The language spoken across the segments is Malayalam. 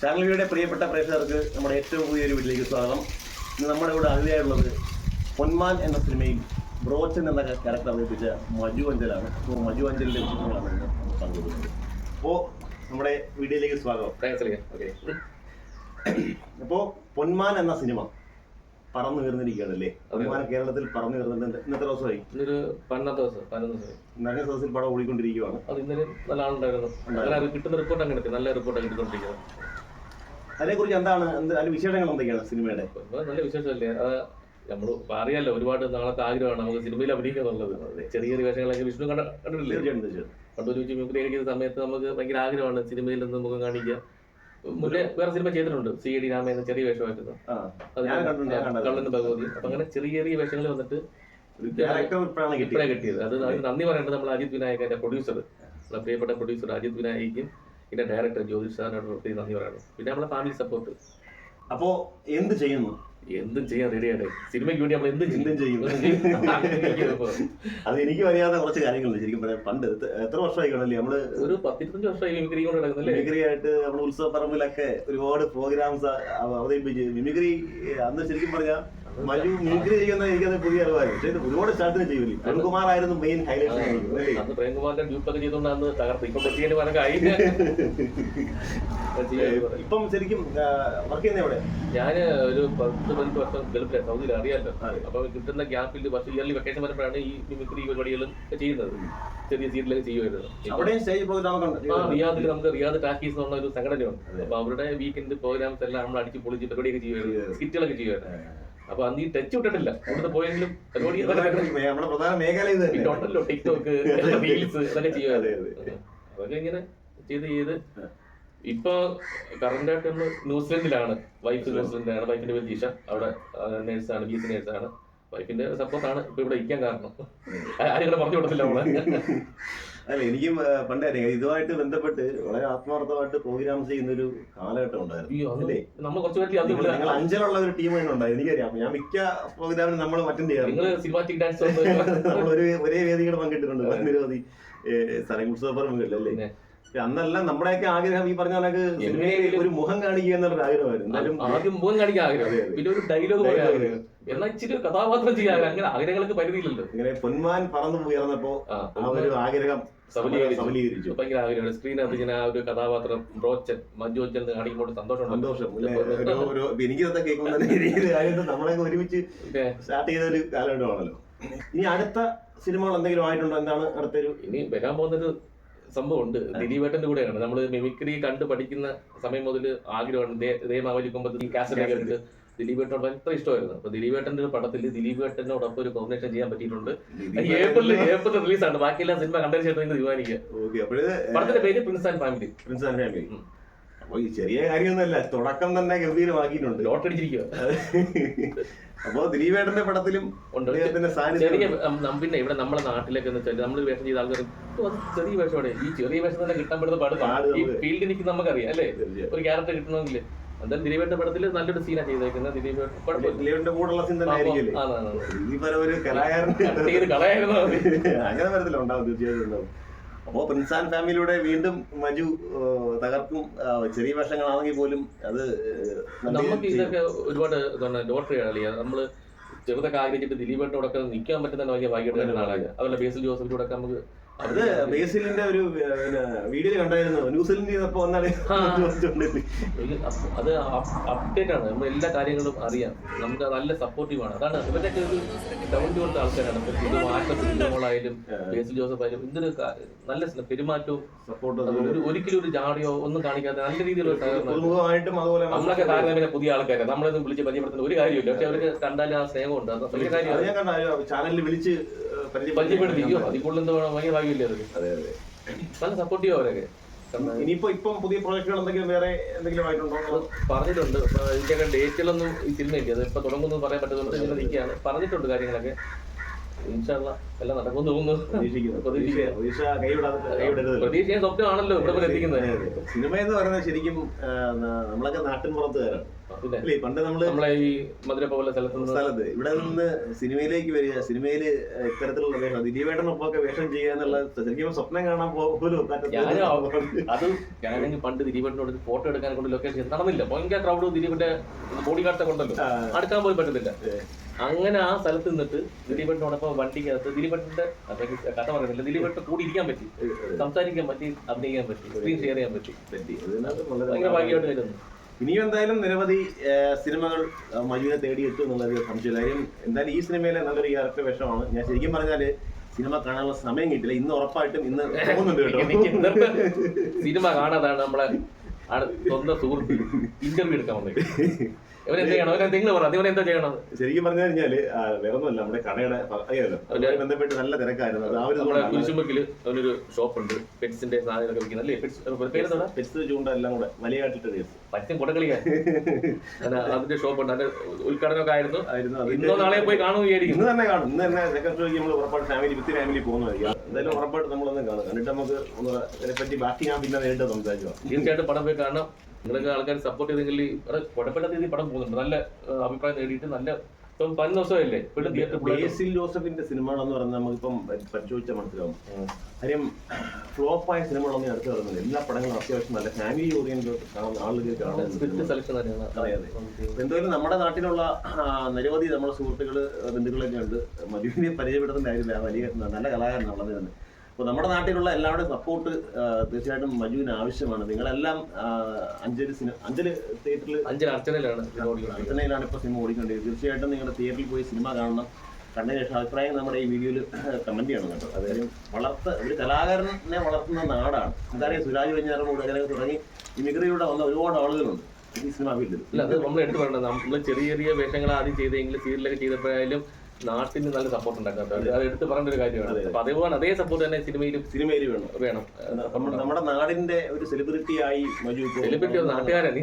ചാനൽ വീഡിയോയുടെ പ്രിയപ്പെട്ട പ്രേക്ഷകർക്ക് നമ്മുടെ ഏറ്റവും പുതിയൊരു വീട്ടിലേക്ക് സ്വാഗതം. ഇന്ന് നമ്മുടെ ഇവിടെ അതിഥിയായുള്ളത് പൊന്മാൻ എന്ന സിനിമയിൽ ബ്രോച്ചൻ എന്ന ക്യാരക്ടർ അവതരിപ്പിച്ച മജു അഞ്ചലാണ് അപ്പോൾ മജു അഞ്ചലിന്റെ വിശേഷങ്ങളാണ് നമ്മൾ പങ്കുവയ്ക്കുന്നത് അപ്പോൾ നമ്മുടെ വീഡിയോയിലേക്ക് സ്വാഗതം. ഓക്കെ അപ്പോൾ പൊന്മാൻ എന്ന സിനിമ പറന്നു കയറുന്നിരിക്കുകയാണല്ലേ കേരളത്തിൽ പറന്നു കയറുന്നുണ്ട് ഇന്നത്തെ ദിവസമായി? ഇന്നൊരു പതിനൊന്നാമത്തെ ദിവസം പതിനൊന്ന് ദിവസം. നഗര ദിവസത്തിൽ പടം ഓടിക്കൊണ്ടിരിക്കുകയാണ് അത് ഇന്നലെ നല്ല ആളുണ്ടായിരുന്നു കിട്ടുന്ന റിപ്പോർട്ട് അങ്ങനെ നല്ല റിപ്പോർട്ട് കിട്ടിക്കൊണ്ടിരിക്കുന്നത് അതിനെക്കുറിച്ച് എന്താണ് എന്ത് അതിന്റെ വിശേഷങ്ങൾ എന്തൊക്കെയാണ് സിനിമയുടെ? നല്ല വിശേഷമല്ലേ? അത് നമ്മൾ അറിയാലോ ഒരുപാട് നാളത്തെ ആഗ്രഹമാണ് നമുക്ക് സിനിമയിൽ അഭിനയിക്കുക എന്നുള്ളത് ചെറിയ ചെറിയ വേഷങ്ങളൊക്കെ വിഷ്ണു കണ്ട കണ്ടിട്ടില്ലേ? പണ്ട് ഒരു മിമിക്രി കളിക്കുന്ന സമയത്ത് നമുക്ക് ഭയങ്കര ആഗ്രഹമാണ് സിനിമയിൽ നിന്ന് മുഖം കാണിക്കുക. മുന്നേ വേറെ സിനിമ ചെയ്തിട്ടുണ്ട് സി എ ഡി രാമ എന്ന ചെറിയ വേഷമായിരുന്നു. കള്ളന് ഭഗവതി അപ്പൊ അങ്ങനെ ചെറിയ ചെറിയ വേഷങ്ങൾ വന്നിട്ട് കിട്ടിയത്. അത് നന്ദി പറയേണ്ടത് നമ്മൾ അജിത് വിനായകന്റെ പ്രൊഡ്യൂസർ നമ്മുടെ പ്രിയപ്പെട്ട പ്രൊഡ്യൂസർ അജിത് വിനായക്കും പിന്നെ ഡയറക്ടർ ജ്യോതിഷ് സാറിനോട് നന്ദി പറയണം. പിന്നെ നമ്മളെ ഫാമിലി സപ്പോർട്ട് അപ്പോ എന്ത് ചെയ്യുന്നു? എന്തും ചെയ്യാൻ റെഡിയാണ് സിനിമയ്ക്ക് വേണ്ടി നമ്മൾ എന്തും എന്തും ചെയ്യും. അത് എനിക്ക് അറിയാത്ത കുറച്ച് കാര്യങ്ങളുണ്ട്. ശരിക്കും പറയാം പണ്ട് എത്ര- എത്ര വർഷമായി കാണല്ലേ നമ്മൾ? ഒരു പത്തിരുപത്തഞ്ച് വർഷമായി മിമിക്രി കൊണ്ട് നടക്കുന്നല്ലേ മിമിക്രി ആയിട്ട് നമ്മൾ ഉത്സവ പറമ്പിലൊക്കെ ഒരുപാട് പ്രോഗ്രാംസ് അവതരിപ്പിച്ച്. മിമിക്രി അന്ന് ശരിക്കും പറഞ്ഞാൽ മജു മിമിക്രി ചെയ്യുന്ന എനിക്കത് പുതിയ അറിവായിരുന്നു പക്ഷേ ഇത് ഒരുപാട് സ്ഥലത്തിന് ചെയ്യൂലേ അരുൺകുമാർ ആയിരുന്നു. മെയിൻ ഹൈലൈറ്റ് അന്ന് പ്രേംകുമാറിന്റെ ഡ്യൂപ്പൊക്കെ ചെയ്തുകൊണ്ട് അന്ന് തകർത്ത്. ഇപ്പൊ പറ്റിയതിന് പറഞ്ഞ ഇപ്പം ശരിക്കും വർക്ക് ചെയ്യുന്ന എവിടെ? ഞാൻ ഒരു പത്ത് പതിനഞ്ച് വർഷം ഗൾഫിലെ സൗദിയിൽ അറിയാലോ. അതെ. അപ്പൊ കിട്ടുന്ന ഗ്യാപ്പിൽ വർഷം ഇയർലി വെക്കേഷൻ വരുമ്പോഴാണ് ഈ മിമിക്രി പരിപാടികളും ചെയ്യുന്നത്. ചെറിയ സീറ്റിലൊക്കെ ചെയ്യുമായിരുന്നു റിയാദിൽ നമുക്ക് റിയാദ് ടാക്കീസ് എന്നുള്ള ഒരു സംഘടനയുണ്ട്. അപ്പൊ അവരുടെ വീക്കെൻഡ് പ്രോഗ്രാംസ് എല്ലാം നമ്മൾ അടിച്ച് പൊളിച്ച് പരിപാടിയൊക്കെ ചെയ്യുമായിരുന്നു. സ്കിറ്റുകളൊക്കെ ചെയ്യുമായിരുന്നു അപ്പൊ അന്ന് ഈ ടച്ച് വിട്ടിട്ടില്ല. അവിടുത്തെ പോയെങ്കിലും പരിപാടി നമ്മുടെ പ്രധാന മേഖല ഇത് ഉണ്ടല്ലോ ടിക്ടോക്ക് റീൽസ് ഇതൊക്കെ ചെയ്യുമായിരുന്നു അതെ. അതൊക്കെ ഇങ്ങനെ ചെയ്ത് ചെയ്ത് ഇപ്പൊ കറന്റ് ആയിട്ട് നമ്മൾ ന്യൂസിലൻഡിലാണ് വൈഫ് ന്യൂസിലൻഡിലാണ് വൈഫിന്റെ പേര് ജീഷ. അവിടെ നേഴ്സാണ് ബി എസ് നേഴ്സാണ് വൈഫിന്റെ സപ്പോർട്ടാണ് ഇപ്പൊ ഇവിടെ ഇരിക്കാൻ കാരണം. ആരും ഇവിടെ പറഞ്ഞു കൊടുത്തില്ല നമ്മളെ. അല്ല എനിക്കും പണ്ട് ഇതുമായിട്ട് ബന്ധപ്പെട്ട് വളരെ ആത്മാർത്ഥമായിട്ട് പ്രോഗ്രാം ചെയ്യുന്ന ഒരു കാലഘട്ടം ഉണ്ടായിരുന്നു. നിങ്ങൾ അഞ്ചലുള്ള ഒരു ടീം തന്നെ ഉണ്ടായിരുന്നു എനിക്കറിയാം. ഞാൻ മിക്ക പ്രോഗ്രാമിനും നമ്മൾ അറ്റൻഡ് ചെയ്യാറുണ്ട്. നമ്മൾ ഒരു ഒരേ വേദികൾ പങ്കിട്ടിട്ടുണ്ട്. നിരവധി സ്ഥലം ഉത്സവപ്പറമ്പുകളിൽ അല്ലേ? പിന്നെ. പക്ഷെ അന്നെല്ലാം നമ്മുടെയൊക്കെ ആഗ്രഹം ഈ പറഞ്ഞ കണക്ക് സിനിമയിൽ ഒരു മുഖം കാണിക്കുക എന്നുള്ള ആഗ്രഹമായിരുന്നു ആദ്യം മുഖം കാണിക്കാൻ ആഗ്രഹം. പിന്നെ ഒരു ഡയലോഗ് പറയാൻ ആഗ്രഹം. എന്നാൽ ഇച്ചിരി കഥാപാത്രം ചെയ്യാൻ. അങ്ങനെ ആഗ്രഹങ്ങൾക്ക് പരിധിയില്ലല്ലോ. ഇങ്ങനെ പൊന്മാൻ പറന്നു ഉയർന്നപ്പോ ആ, ഒരു ആഗ്രഹം സബലീകരിച്ചു. ഭയങ്കര ആഗ്രഹമാണ്. സ്ക്രീനകത്ത് ഇങ്ങനെ ആ ഒരു കഥാപാത്രം ബ്രോച്ചൻ മഞ്ജു അച്ഛൻ കാണിക്കുമ്പോൾ സന്തോഷം. കേൾക്കുമ്പോൾ തന്നെ നമ്മളൊക്കെ ഒരുമിച്ച് സ്റ്റാർട്ട് ചെയ്ത ഒരു കാലഘട്ടമാണല്ലോ. ഇനി അടുത്ത സിനിമകൾ എന്തെങ്കിലും ആയിട്ടുണ്ടോ? എന്താണ് അടുത്തൊരു ഇനി വരാൻ പോകുന്നൊരു സംഭവമുണ്ട്. ദിലീപേട്ടന്റെ കൂടെയാണ്. നമ്മൾ മിമിക്രി കണ്ട് പഠിക്കുന്ന സമയം മുതൽ ആഗ്രഹമാണ്. ദേ- ദേ മാവലി കൊമ്പത്ത് ഈ കാസറ്റ് ദിലീപേട്ടനോട് ഭയങ്കര ഇഷ്ടമായിരുന്നു. അപ്പൊ ദിലീപേട്ടന്റെ ഒരു പടത്തിൽ ദിലീപേട്ടനോടൊപ്പം ഒരു കോമ്പിനേഷൻ ചെയ്യാൻ പറ്റിയിട്ടുണ്ട്. ഏപ്രിൽ ഏപ്രിൽ റിലീസാണ് ബാക്കിയെല്ലാം സിനിമ കണ്ടതിന് ശേഷം നിങ്ങൾ തീരുമാനിക്കുക. പടത്തിന്റെ പേര് Prince and Family Prince and Family. അപ്പൊ ഈ ചെറിയ കാര്യമൊന്നുമല്ല തുടക്കം തന്നെ ഗംഭീരമാക്കിയിട്ടുണ്ട് ലോട്ടടിച്ചിരിക്കുക അപ്പോ ദിലീപേട്ടന്റെ പടത്തിലും ചെറിയ പിന്നെ ഇവിടെ നമ്മളെ നാട്ടിലൊക്കെ എന്ന് വെച്ചാൽ നമ്മൾ വേഷം ചെയ്ത ആൾക്കാർ "ഓ, അത് ചെറിയ വേഷമാണ്. ഈ ചെറിയ വേഷം തന്നെ കിട്ടാൻ പെടുന്ന പാട് ഈ ഫീൽഡിൽ നിൽക്കുന്ന നമുക്കറിയാം അല്ലേ? ഒരു ക്യാരക്ടർ കിട്ടണമെങ്കിൽ എന്തായാലും ദിലീപിന്റെ പടത്തിൽ നല്ലൊരു സീനാണ് ചെയ്തേക്കുന്നത്. കൂടെയുള്ള സീൻ തന്നെ ആയിരിക്കില്ലേ. അങ്ങനെ വരത്തില്ല ഉണ്ടാവും തീർച്ചയായിട്ടും ഉണ്ടാവും. അപ്പോ പ്രിൻസ് ആൻഡ് ഫാമിലിയുടെ വീണ്ടും മജു തകർക്കും. ചെറിയ വേഷങ്ങളാണെങ്കിൽ പോലും അത് നമുക്ക് ഇതൊക്കെ ഒരുപാട് എന്താണ് ലോട്ടറി കളിയാ നമ്മൾ ചെറുതൊക്കെ ആഗ്രഹിച്ചിട്ട് ദിലീപേട്ടനോടൊക്കെ നിൽക്കാൻ പറ്റുന്ന വലിയ ഭാഗ്യമായിട്ട് ആളാണ് അതുപോലെ ബേസിൽ ജോസഫിനോടൊക്കെ നമുക്ക് അത് ബേസിലിന്റെ ഒരു വീഡിയോ കണ്ടായിരുന്നു. ന്യൂസിലൻഡ് ചെയ്തപ്പോ വന്നാണ്. അത് അപ്ഡേറ്റ് ആണ്. നമ്മൾ എല്ലാ കാര്യങ്ങളും അറിയാം. നമുക്ക് നല്ല സപ്പോർട്ടീവ് ആണ്. അതാണ് ഇവരൊക്കെ ഒരു ഡൗൺ ടു കൊടുത്ത ആൾക്കാരാണ്. ഇപ്പൊ ബേസിൽ ജോസഫ് ആയാലും എന്തൊരു നല്ല പെരുമാറ്റവും സപ്പോർട്ടും ഒരു ഒരിക്കലും ഒരു ജാടിയോ ഒന്നും കാണിക്കാതെ നല്ല രീതിയിലുള്ള നമ്മളൊക്കെ താരതമ്യം പുതിയ ആൾക്കാരെ. നമ്മളൊന്നും വിളിച്ച് പരിചയപ്പെടുത്തുന്ന ഒരു കാര്യമില്ല പക്ഷെ അവർക്ക് കണ്ടാൽ ആ സ്നേഹമുണ്ട്. വലിയ ഞാൻ ചാനലിൽ വിളിച്ച് പരിചയപ്പെടുത്തി അയ്യോ അതിൽ കൂടുതൽ എന്താ വേണം? ഭയങ്കര ഭാഗ്യമില്ലേ അത് അതെ അതെ. നല്ല സപ്പോർട്ടീവ് അവരൊക്കെ. ഇനിയിപ്പോ ഇപ്പം പുതിയ പ്രോജക്റ്റുകൾ എന്തെങ്കിലും വേറെ എന്തെങ്കിലും ആയിട്ടുണ്ടോ? പറഞ്ഞിട്ടുണ്ട്. ഇതിന്റെയൊക്കെ ഡേറ്റുകളൊന്നും സിനിമയ്ക്ക് അത് ഇപ്പൊ തുടങ്ങുന്നു പറയാൻ പറ്റുന്നുണ്ട്. ഇങ്ങനെ നിൽക്കുകയാണ് പറഞ്ഞിട്ടുണ്ട് കാര്യങ്ങളൊക്കെ. എല്ലാം നടക്കുമെന്ന് തോന്നുന്നു. പ്രതീക്ഷ സ്വപ്നമാണല്ലോ ഇവിടെ എത്തിക്കുന്നത്. സിനിമ എന്ന് പറയുന്നത് ശരിക്കും നമ്മളൊക്കെ നാട്ടിൻ പുറത്തുകാരാണ് പിന്നെ പണ്ട് നമ്മൾ നമ്മളെ ഈ മധുര പോലെ സ്ഥലത്ത് സ്ഥലത്ത് ഇവിടെ നിന്ന് സിനിമയിലേക്ക് വരിക സിനിമയിൽ ഇത്തരത്തിലുള്ള വേഷം ദിലീപേട്ടനൊപ്പമൊക്കെ വേഷം ചെയ്യുക എന്നുള്ള ശരിക്കും സ്വപ്നം കാണാൻ പോലും അത് ഞാനാണെങ്കിൽ പണ്ട് ദിലീപേട്ടനോട് ഫോട്ടോ എടുക്കാൻ കൊണ്ട് ലൊക്കേഷൻ നടന്നില്ല. ഭയങ്കര ക്രൗഡ് ദിലീപിന്റെ ബോഡി ഗാർഡൊക്കെ കൊണ്ടല്ലോ. അടുക്കാൻ പോലും പറ്റുന്നില്ല അങ്ങനെ ആ സ്ഥലത്ത് നിന്നിട്ട് ദിലീപേട്ടനോടൊപ്പം വണ്ടിക്കകത്ത് ദിലീപേട്ടന്റെ കഥ പറയുന്നില്ല. ദിലീപേട്ടൻ കൂടി ഇരിക്കാൻ പറ്റി. സംസാരിക്കാൻ പറ്റി അഭിനയിക്കാൻ പറ്റി സ്ക്രീൻ ഷെയർ ചെയ്യാൻ പറ്റി. ഭയങ്കര ഭാഗ്യമായിട്ട് കരുതുന്നു. ഇനിയും എന്തായാലും നിരവധി സിനിമകൾ മജുവിനെ തേടിയെത്തും എന്നുള്ളത് സംശയമില്ല. കാര്യം എന്തായാലും ഈ സിനിമയിലെ നല്ലൊരു ക്യാരക്ടർ വേഷമാണ്. ഞാൻ ശരിക്കും പറഞ്ഞാൽ സിനിമ കാണാനുള്ള സമയം കിട്ടില്ല. ഇന്ന് ഉറപ്പായിട്ടും ഇന്ന് തോന്നുന്നുണ്ട് കേട്ടോ. സിനിമ കാണാതാണ് നമ്മളെ സ്വന്തം സുഹൃത്ത് ഇന്റർവ്യൂ എടുക്കാൻ വന്നത്. ശരിക്കും പറഞ്ഞു കഴിഞ്ഞാൽ വേറൊന്നുമല്ല നമ്മുടെ കടയുടെ അറിയാമല്ലോ ബന്ധപ്പെട്ട് നല്ല തിരക്കായിരുന്നു. ആ ഒരു അവനൊരു ഷോപ്പ് ഉണ്ട് പെറ്റ്സിന്റെ സാധനങ്ങളൊക്കെ വിൽക്കുന്നത് അല്ലേ? പെറ്റ്സ് പേരെന്താ പെറ്റ്സ് ചൂണ്ട എല്ലാം കൂടെ മലയാട്ടിട്ട് കേസ്. പറ്റും കൊടകളിയാ അതിന്റെ ഷോപ്പ് ഉണ്ട് അതിന്റെ ഉദ്ഘാടനമൊക്കെ ആയിരുന്നു. ആയിരുന്നു. ഇന്നോ നാളെ പോയി കാണുമെന്ന് വിചാരിക്കും ഇന്ന് തന്നെ കാണും. ഇന്ന് തന്നെ സെക്രട്ടറിക്ക് നമ്മൾ ഉറപ്പായിട്ട് ഫാമിലി വിത്ത് ഫാമിലി പോകുന്നതായിരിക്കും. എന്തായാലും ഉറപ്പായിട്ട് നമ്മളൊന്നും കാണും. കണ്ടിട്ട് നമുക്ക് ഒന്ന് ഇതിനെപ്പറ്റി ബാക്കി ഞാൻ പിന്നെ നേരിട്ട് സംസാരിച്ചു തീർച്ചയായിട്ടും പടം പോയി കാണണം. നിങ്ങളൊക്കെ ആൾക്കാർ സപ്പോർട്ട് ചെയ്തെങ്കിൽ കുഴപ്പമില്ലാത്ത രീതിയിൽ പടം പോകുന്നുണ്ട്. നല്ല അഭിപ്രായം നേടിയിട്ട് നല്ല ഇപ്പം പതിനൊന്ന് ദിവസമല്ലേ തിയേറ്റർ ബേസിൽ ജോസഫിന്റെ സിനിമകളെന്ന് പറഞ്ഞാൽ നമുക്കിപ്പം പരിശോധിച്ചാൽ മനസ്സിലാവും. കാര്യം ഫ്ലോപ്പായ സിനിമകളൊന്നും അടുത്ത് വരുന്നില്ല എല്ലാ പടങ്ങളും അത്യാവശ്യം നല്ല ഫാമിലി ഓറിയന്റ് കാണുന്ന ആളുകൾ കാണുന്നത് അതെ അതെ. എന്തായാലും നമ്മുടെ നാട്ടിലുള്ള നിരവധി നമ്മുടെ സുഹൃത്തുക്കൾ ബന്ധുക്കളൊക്കെ ഉണ്ട്. മധുവിനെ പരിചയപ്പെടുത്തേണ്ട കാര്യമില്ല വലിയ നല്ല കലാകാരനാണ് വളരെ തന്നെ അപ്പോൾ നമ്മുടെ നാട്ടിലുള്ള എല്ലാവരുടെയും സപ്പോർട്ട് തീർച്ചയായിട്ടും മജുവിന് ആവശ്യമാണ്. നിങ്ങളെല്ലാം അഞ്ചൽ സിനിമ അഞ്ചൽ തിയേറ്ററിൽ അഞ്ചര അർച്ചനയിലാണ്. അർച്ചനയിലാണ് ഇപ്പോൾ സിനിമ ഓടിക്കൊണ്ടിരിക്കുന്നത്. തീർച്ചയായിട്ടും നിങ്ങളുടെ തിയേറ്ററിൽ പോയി സിനിമ കാണണം. കണ്ടതിന് ശേഷം അഭിപ്രായം നമ്മുടെ ഈ വീഡിയോയിൽ കമന്റ് ചെയ്യണം കേട്ടോ. അതായത് വളർത്ത ഒരു കലാകാരനെ വളർത്തുന്ന നാടാണ്. എന്തായാലും സുരാജ് വെഞ്ഞാറമൂട് അങ്ങനെ തുടങ്ങി മിമിക്രിയിലൂടെ വന്ന ഒരുപാട് ആളുകളുണ്ട് ഈ സിനിമ ഫീൽഡിൽ. അല്ല അത് നമ്മൾ എടുത്തു വേണ്ട നമ്മൾ ചെറിയ ചെറിയ വേഷങ്ങൾ ആദ്യം ചെയ്തെങ്കിൽ സീരിയലൊക്കെ ചെയ്തപ്പോഴായാലും നാട്ടിന് നല്ല സപ്പോർട്ട് ഉണ്ടാക്കാം. അത് എടുത്ത് പറയേണ്ട ഒരു കാര്യമാണ്. അപ്പൊ അതേപോലെ അതേ സപ്പോർട്ട് തന്നെ സിനിമയിലും സിനിമയിൽ വേണം. വേണം. നമ്മുടെ നാടിന്റെ ഒരു സെലിബ്രിറ്റി ആയി മജു സെലിബ്രിറ്റി നാട്ടുകാരാണ്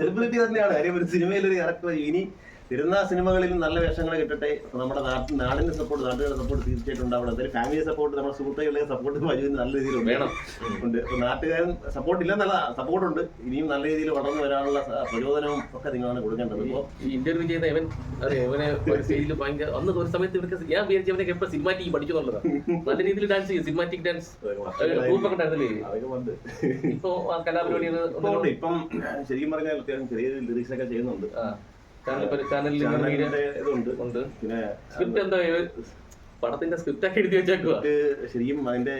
സെലിബ്രിറ്റി തന്നെയാണ്. കാര്യം ഒരു സിനിമയിൽ ഒരു ക്യാരക്ടർ ഇനി വരുന്ന സിനിമകളിൽ നല്ല വേഷങ്ങൾ കിട്ടട്ടെ. നമ്മുടെ നാട്ടിൽ നാടിന്റെ സപ്പോർട്ട് നാട്ടുകാരുടെ സപ്പോർട്ട് തീർച്ചയായിട്ടും ഉണ്ടാവണം. എന്തായാലും ഫാമിലി സപ്പോർട്ട് നമ്മുടെ സുഹൃത്തുക്കളുടെ സപ്പോർട്ട് മജുവിന് നല്ല രീതിയിൽ വേണം. ഉണ്ട്. അപ്പൊ നാട്ടുകാരൻ സപ്പോർട്ട് ഇല്ലെന്നല്ല സപ്പോർട്ട് ഉണ്ട്. ഇനിയും നല്ല രീതിയിൽ വളർന്നു വരാനുള്ള പ്രചോദനവും ഒക്കെ നിങ്ങളാണ് കൊടുക്കേണ്ടത്. ഇപ്പോൾ ഇന്റർവ്യൂ ചെയ്ത ഇവൻ ഇവനെ ഒരു സ്റ്റേജിൽ ഭയങ്കര അന്ന് ഒരു സമയത്ത് ഇവർക്ക് ഞാൻ വിചാരിച്ചു ഇവനെ എപ്പോൾ സിനിമാറ്റിക് പഠിച്ചു നല്ല രീതിയിൽ ഡാൻസ് ചെയ്യും സിനിമാറ്റിക് ഡാൻസ് ഗ്രൂപ്പൊക്കെ ഉണ്ടായിരുന്നില്ലേ? ഇപ്പൊ ശരിക്കും പറഞ്ഞാൽ അത്യാവശ്യം ചെറിയ ലിറിക്സ് ഒക്കെ ചെയ്യുന്നുണ്ട്. ചാനലിൽ ഇതുണ്ട് പിന്നെ സ്ക്രിപ്റ്റ് എന്താ പടത്തിന്റെ സ്ക്രിപ്റ്റ് ഒക്കെ എഴുതി വെച്ചേക്കുക ശരിക്കും അതിന്റെ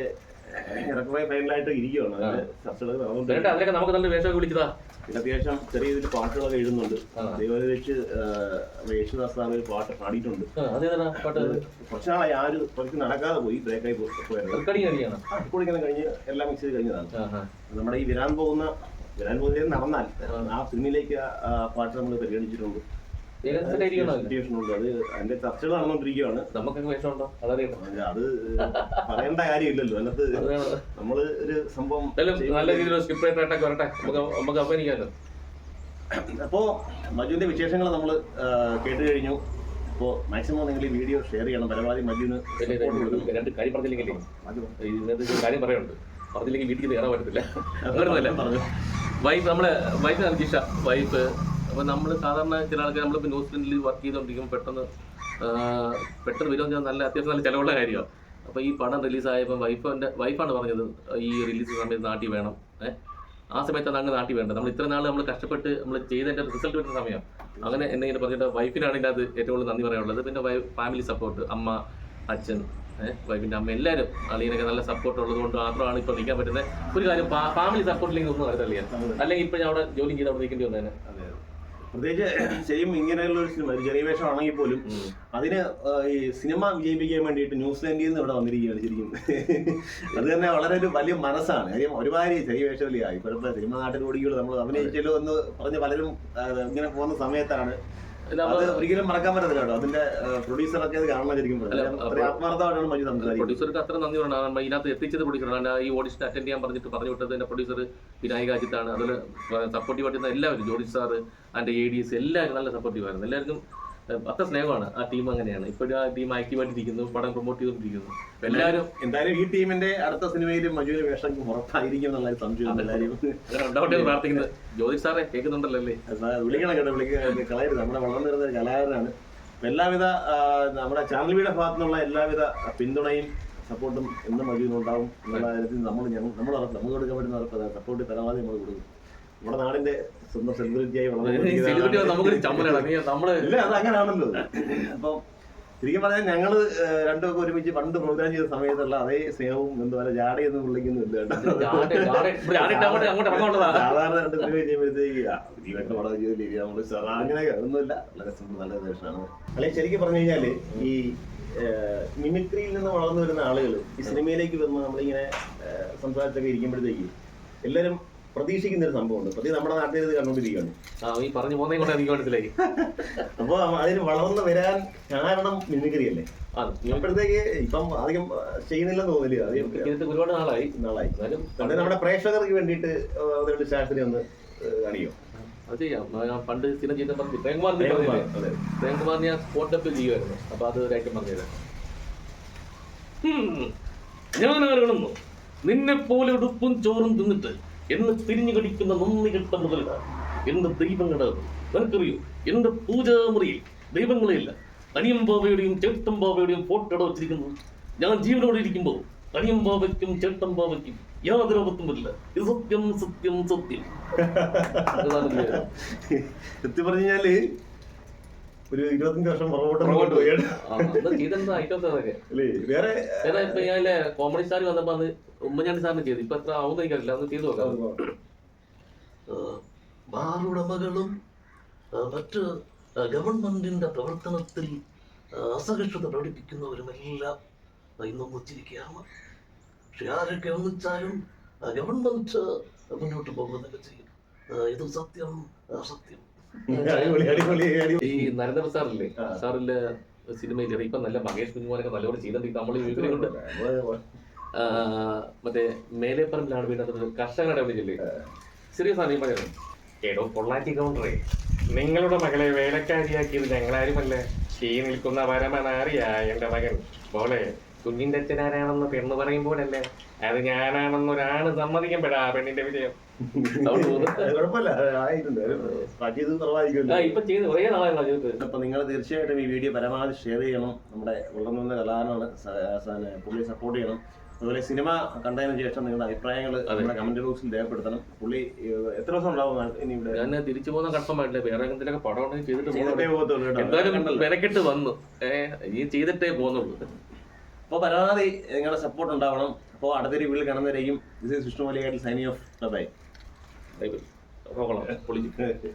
ഇറക്കുമതി ഫൈനലായിട്ട് ഇരിക്കുകയാണ് അതിന്റെ ചർച്ചകൾ നടന്നുകൊണ്ട് എന്നിട്ട് അതിലൊക്കെ നമുക്ക് നല്ല വേഷമൊക്കെ വിളിച്ചതാ. പിന്നെ അത്യാവശ്യം ചെറിയ രീതിയിൽ പാട്ടുകളൊക്കെ എഴുതുന്നുണ്ട്. അതേപോലെ ദൈവം വെച്ച് യേശുദാസ് ഒരു പാട്ട് പാടിയിട്ടുണ്ട്. കുറച്ച് നാളായി ആ ഒരു പ്രൊജക്ട് നടക്കാതെ പോയി ബ്രേക്കായി കുളിക്കണം കഴിഞ്ഞ് എല്ലാം മിക്സ് ചെയ്ത് കഴിഞ്ഞതാണ്. നമ്മുടെ ഈ വിരാൻ പോകുന്ന വിരാൻ പോകുന്ന നടന്നാൽ ആ. ആ- ആ പാട്ട് നമ്മൾ പരിഗണിച്ചിട്ടുണ്ട്. ഏകദേശം ഇരിക്കണോ അതിൽ? സിറ്റുവേഷൻ ഉണ്ട് അത് അതിന്റെ ചർച്ചകൾ നടന്നുകൊണ്ടിരിക്കുകയാണ് നമുക്കൊക്കെ വേഷമുണ്ടോ അതറിയട്ടെ അത് പറയേണ്ട കാര്യമില്ലല്ലോ. അതിനകത്ത് അത് വേണം. നമ്മൾ ഒരു സംഭവം എന്തായാലും നല്ല രീതിയിലുള്ള സ്ക്രിപ്റ്റ് റൈറ്ററായിട്ടൊക്കെ വരട്ടെ. നമുക്ക് നമുക്ക് അഭിനയിക്കാമല്ലോ. അപ്പോ മജുവിന്റെ വിശേഷങ്ങൾ നമ്മൾ കേട്ട് കഴിഞ്ഞു. അപ്പോൾ മാക്സിമം നിങ്ങൾ ഈ വീഡിയോ ഷെയർ ചെയ്യണം. പരമാവധി മജുവിന്. രണ്ട് കാര്യം പറഞ്ഞില്ലെങ്കിൽ കാര്യം പറയുന്നുണ്ട് പറഞ്ഞില്ലെങ്കിൽ വീട്ടിൽ കയറാൻ പറ്റത്തില്ല. വൈഫ് നമ്മൾ വൈഫ് ജിഷ വൈഫ് അപ്പൊ നമ്മൾ സാധാരണ ചില ആൾക്കാർ നമ്മളിപ്പോൾ ന്യൂസിലൻഡിൽ വർക്ക് ചെയ്തുകൊണ്ടിരിക്കുമ്പോൾ പെട്ടെന്ന് പെട്ടെന്ന് വരുമെന്ന് നല്ല അത്യാവശ്യം നല്ല ചിലവുള്ള കാര്യമാണ് അപ്പോൾ ഈ പടം റിലീസായപ്പോൾ വൈഫിന്റെ വൈഫാണ് പറഞ്ഞത് ഈ റിലീസ് സമയത്ത് നാട്ടിൽ വേണം ഏഹ് ആ സമയത്ത് അങ്ങ് നാട്ടിൽ വേണ്ട. നമ്മൾ ഇത്ര നാൾ നമ്മൾ കഷ്ടപ്പെട്ട് നമ്മൾ ചെയ്തതിന്റെ റിസൾട്ട് വരുന്ന സമയമാണ് അങ്ങനെ എന്നെ ഇങ്ങനെ പറഞ്ഞിട്ട് വൈഫിനാണ് ഇതിന്റെ അത് ഏറ്റവും കൂടുതൽ നന്ദി പറയാനുള്ളത്. പിന്നെ ഫാമിലി സപ്പോർട്ട് അമ്മ അച്ഛൻ ഏഹ് വൈഫിന്റെ അമ്മ എല്ലാവരും അളിയനൊക്കെ നല്ല സപ്പോർട്ട് ഉള്ളത് കൊണ്ട് മാത്രമാണ് ഇപ്പോൾ നിൽക്കാൻ പറ്റുന്നത്. ഒരു കാര്യം ഫാമിലി സപ്പോർട്ടില്ലെങ്കിൽ ഒന്നും നടത്തില്ല അല്ലെങ്കിൽ ഇപ്പൊ ഞാൻ അവിടെ ജോലി ചെയ്ത് അവിടെ നിൽക്കേണ്ടി വന്നേനെ. പ്രത്യേകിച്ച് സെയിം ഇങ്ങനെയുള്ള ഒരു സിനിമ ഒരു ചെറിയ വേഷമാണെങ്കിൽ പോലും അതിന് ഈ സിനിമ വിജയിപ്പിക്കാൻ വേണ്ടിയിട്ട് ന്യൂസിലാൻഡിൽ നിന്ന് ഇവിടെ വന്നിരിക്കുകയാണ് ശരിക്കും. അത് തന്നെ വളരെ ഒരു വലിയ മനസ്സാണ്. കാര്യം ഒരുപാട് ചെറിയ വേഷമില്ല ഇപ്പോഴത്തെ സിനിമ നാട്ടിൽ ഓടിക്കുള്ളൂ നമ്മൾ അഭിനയിച്ചല്ലോ എന്ന് പറഞ്ഞ് പലരും ഇങ്ങനെ പോകുന്ന സമയത്താണ് ഒരിക്കലും മറക്കാൻ പറ്റത്തില്ല കേട്ടോ. അതിന്റെ പ്രൊഡ്യൂസറൊക്കെ അത് കാണണം ശരിക്കും ആത്മാർത്ഥമായിട്ടാണ് മജു സംസാരിക്കുന്നത്. പ്രൊഡ്യൂസർക്ക് അത്ര നന്ദി പറയണം. ഇതിനകത്ത് എത്തിച്ചത് പ്രൊഡ്യൂസറാണ് ഈ ഓഡിഷൻ അറ്റൻഡ് ചെയ്യാൻ പറഞ്ഞിട്ട് പറഞ്ഞു വിട്ടത് എന്റെ പ്രൊഡ്യൂസർ വിനായക അജിത്താണ്. അതിൽ സപ്പോർട്ടീവ് ആയിട്ട് എല്ലാവരും ജോഡി സാർ അതിന്റെ എ ഡി എസ് എല്ലാവരും നല്ല സപ്പോർട്ടീവ് ആയിരുന്നു. എല്ലാവർക്കും അത്ര സ്നേഹമാണ് ആ ടീം അങ്ങനെയാണ്. ഇപ്പോഴും ആ ടീം ആക്റ്റീവായിട്ടിരിക്കുന്നു പടം പ്രൊമോട്ട് ചെയ്തുകൊണ്ടിരിക്കുന്നു. അപ്പൊ എല്ലാവരും എന്തായാലും ഈ ടീമിന്റെ അടുത്ത സിനിമയിലും മജുവിന്റെ വേഷം ഉറപ്പായിരിക്കും എന്നുള്ള സംശയം എല്ലാവരും പ്രാർത്ഥിക്കുന്നത് ജ്യോതിഷ് സാറേ കേൾക്കുന്നുണ്ടല്ലോ അല്ലേ? വിളിക്കണം കേട്ടോ വിളിക്കുക കളയരുത്. നമ്മുടെ വളർന്നു വരുന്ന ഒരു കലാകാരനാണ്. എല്ലാവിധ നമ്മുടെ നമ്മുടെ ചാനൽവിയുടെ ഭാഗത്തു നിന്നുള്ള എല്ലാവിധ പിന്തുണയും സപ്പോർട്ടും എന്നും മജുവിനുണ്ടാവും എന്നുള്ള കാര്യത്തിൽ നമ്മൾ ഞങ്ങൾ നമ്മൾ നമുക്ക് കൊടുക്കാൻ പറ്റുന്ന സപ്പോർട്ട് പരമാവധി നമ്മൾ കൊടുക്കും. നമ്മുടെ നാടിന്റെ സ്വന്തം സെലിബ്രിറ്റിയായി ഇല്ല അത് അങ്ങനെയാണല്ലോ അപ്പം ശരിക്കും പറഞ്ഞാൽ ഞങ്ങൾ ഏഹ്, രണ്ടുമൊക്കെ ഒരുമിച്ച് പണ്ട് പ്രോഗ്രാം ചെയ്ത സമയത്തുള്ള അതേ സ്നേഹവും എന്താ പറയുക എന്ന് ജാടെ- ഇവിടെ അങ്ങോട്ട് അങ്ങോട്ട് സാധാരണ രണ്ട് സിനിമ ചെയ്യുമ്പോഴത്തേക്ക് വെട്ട പടം ചെയ്തില്ല നമ്മൾ സാധാ അങ്ങനെ ഒന്നുമില്ല. വളരെ സിമ്പിൾ നല്ല വേഷമാണ്. അല്ലെങ്കിൽ ശരിക്കും പറഞ്ഞു കഴിഞ്ഞാൽ ഈ മിമിക്രിയിൽ നിന്ന് വളർന്നു വരുന്ന ആളുകൾ ഈ സിനിമയിലേക്ക് വന്ന് നമ്മളിങ്ങനെ സംസാരിച്ചൊക്കെ ഇരിക്കുമ്പോഴത്തേക്ക് എല്ലാവരും പ്രതീക്ഷിക്കുന്ന ഒരു സംഭവമുണ്ട്. പ്രതി നമ്മുടെ നാട്ടിൽ ഇത് കണ്ടുകൊണ്ടിരിക്കുകയാണ്. ആ ഈ പറഞ്ഞു പോകുന്ന കൊണ്ട് എനിക്ക് മനസ്സിലായി. അപ്പൊ അതിന് വളർന്നു വരാൻ കാരണം മിമിക്രി അല്ലേ ആ നീ അപ്പോഴത്തേക്ക് ഇപ്പം അധികം ചെയ്യുന്നില്ലെന്ന് തോന്നില്ല. അധികം ഒരുപാട് നാളായി. നാളായി. എന്നാലും നമ്മുടെ പ്രേക്ഷകർക്ക് വേണ്ടിയിട്ട് ഒന്ന് ശാസ്ത്രി ഒന്ന് കാണിക്കോ അത് ചെയ്യാം. ഞാൻ പണ്ട് സ്ഥിരം ചെയ്ത പറഞ്ഞു പ്രേംകുമാർ പ്രേംകുമാർ ഞാൻ സ്പോട്ട് അപ്പ് ചെയ്യുമായിരുന്നു. അപ്പൊ അത് ഒരായിട്ട് പറഞ്ഞുതരാം ഞാൻ ആരാണെന്നോ നിന്നെ പോലെ ഉടുപ്പും ചോറും തിന്നിട്ട് എന്നെ തിരിഞ്ഞു കടിക്കുന്ന നന്ദി കെട്ട മുതലുകാർ എന്റെ ദൈവങ്ങളുടെ നിനക്കറിയോ? എന്റെ പൂജാമുറിയിൽ ദൈവങ്ങളില്ല അനിയം ബാബയുടെയും ചേട്ടൻ ബാബയുടെയും ഫോട്ടോ വെച്ചിരിക്കുന്നത് ഞാൻ ജീവനോടെ ഇരിക്കുമ്പോൾ അനിയം ബാബയ്ക്കും ചേട്ടൻ ബാബയ്ക്കും യാതൊരു അബദ്ധമില്ല ഇത് സത്യം സത്യം സത്യം. സത്യം പറഞ്ഞു കഴിഞ്ഞാൽ ഒരു ഇരുപത്തഞ്ച് വർഷം പുറകോട്ട് പോയാണ് വേറെ ഇപ്പൊ കോമഡി സ്റ്റാർ വന്നപ്പോ അത് ഉമ്മൻചാണ്ടി സാറിന് ചെയ്തു. ഇപ്പൊ എത്ര ആവുന്ന എനിക്കറിയില്ല. അന്ന് ചെയ്തു നോക്കാം. ബാറുടമകളും മറ്റ് ഗവൺമെന്റിന്റെ പ്രവർത്തനത്തിൽ അസഹിഷ്ണുത പ്രകടിപ്പിക്കുന്നവരുമെല്ലാം ഇന്ന് ഒന്നിച്ചിരിക്കുകയാണ് പക്ഷെ ആരൊക്കെ ഒന്നിച്ചാലും ഗവൺമെന്റ് മുന്നോട്ട് പോകുന്നതൊക്കെ ചെയ്യും. ഇത് സത്യം ആ, ഈ നരേന്ദ്ര സാറില്ലേ. സാറിന്റെ സിനിമയിൽ ഇപ്പൊ നല്ല മഹേഷ് കുഞ്ഞുമോനൊക്കെ നല്ലപോലെ ചെയ്തിട്ടുണ്ട്. നമ്മൾ കൊണ്ട് മറ്റേ മേലേപ്പറമ്പിലാണ് വീണത് കർഷകരുടെ വിളിച്ചില്ലേ സീരിയസ് ആണ് ഈ പറയുന്നത്. ഏടോ പൊള്ളാറ്റി കൗണ്ടറേ. നിങ്ങളുടെ മകളെ വേലക്കാരിയാക്കിയത് ഞങ്ങളാരുമല്ല. ഈ നിൽക്കുന്ന പരമനാറിയ എന്റെ മകൻ. പോലെ കുഞ്ഞിന്റെ അച്ഛനാരാണെന്ന് പെണ്ണ് പറയുമ്പോഴല്ലേ? അത് ഞാനാണെന്നൊരാണ് സമ്മതിക്കപ്പെടാ പെണ്ണിന്റെ വിജയം. അപ്പൊ നിങ്ങൾ തീർച്ചയായിട്ടും ഈ വീഡിയോ പരമാവധി ഷെയർ ചെയ്യണം. നമ്മുടെ വളർന്നു വന്ന കലാകാരനാണ് പുള്ളിയെ സപ്പോർട്ട് ചെയ്യണം. അതുപോലെ സിനിമ കണ്ടതിന് ശേഷം നിങ്ങളുടെ അഭിപ്രായങ്ങൾ നമ്മുടെ കമന്റ് ബോക്സിൽ രേഖപ്പെടുത്തണം. പുള്ളി എത്ര ദിവസം ഉണ്ടാവും ഇനി ഇവിടെ? ഞാൻ തിരിച്ചു പോകുന്ന കൺഫേം വേറെ എന്തെങ്കിലും പടം ഉണ്ടെങ്കിൽ ചെയ്തിട്ട് കേട്ടോ. എന്തായാലും കണ്ടല്ലോ. വന്നു. ഏഹ് ഈ ചെയ്തിട്ടേ പോകുന്നുള്ളൂ. അപ്പോൾ പരമാവധി നിങ്ങളുടെ സപ്പോർട്ട് ഉണ്ടാവണം. അപ്പോൾ അടുത്തൊരു വീട്ടിൽ കാണുന്നവരേക്കും ഇത് Vishnu Malayatti signing off bye bye പൊളിച്ചു